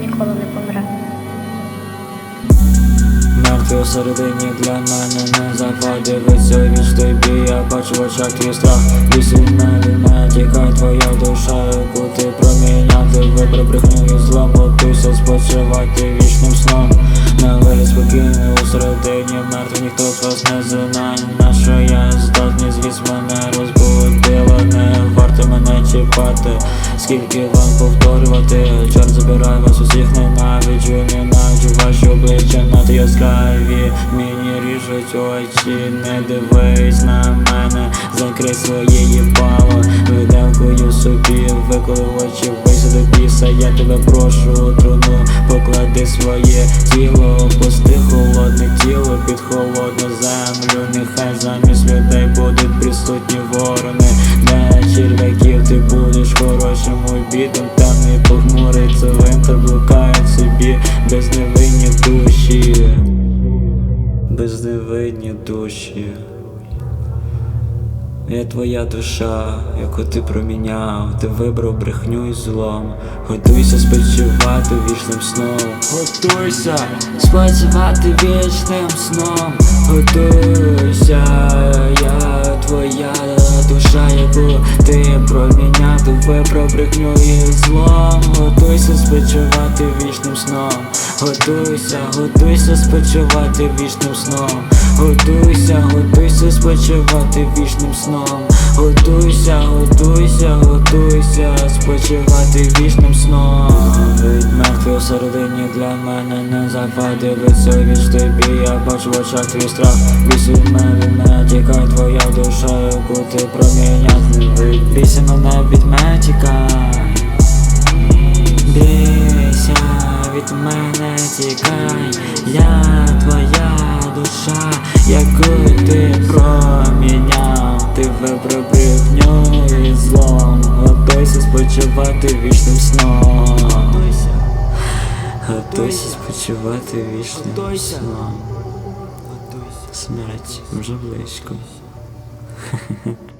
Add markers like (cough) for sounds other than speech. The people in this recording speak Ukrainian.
ніколи не помре. Мертві усередині для мене не запад Дивиться віч тобі, я бачу в очах твій страх. Лісі від мене не тікай твоя душа, яку ти проміняти. Вибрав брехню і злом, готуйся спочивати вічним сном. На вилі спокійно усередині мертві, ніхто з вас не знає. На що я здатний, звіс мене розбудила Не варто мене чіпати, скільки вам повторювати? Чорт забирай вас усіх ненавиджу, ненавиджу. Ваші обличчя надто яскраві Мені ріжуть очі, не дивись на мене. Закрий своє їбало, видавкую собі Виколи очі, до біса, я тебе прошу труну. Поклади своє тіло, опусти холодне тіло під холодну землю. Нехай замість людей будуть присутні ворони. Для черв'яків ти будеш хорошим обідом там не похмуриться похмурий блукає в собі. Безневинні душі. Безневинні душі я твоя душа, яку ти проміняв, ти вибрав брехню і злом. Готуйся спочивати вічним сном. Готуйся спочивати вічним сном. Готуйся, я твоя душа, яку ти проміняв, ти вибрав брехню і злом. Готуйся спочивати вічним сном. Готуйся, готуйся спочивати вічним сном. Готуйся, готуйся спочивати вічним сном. Готуйся, готуйся, готуйся спочивати вічним сном. Від мертві всередині для мене не запад Дивиться віч тобі, я бачу в очах твій страх Бійся від мене, не тікай твоя душа, яку ти проміняв Бійся мене від мене тікай я твоя душа, яку ти проміняв, ти вибрав брехню і злом, готуйся спочивати вічним сном. Готуйся спочивати вічним сном. Смерть вже близько. (laughs)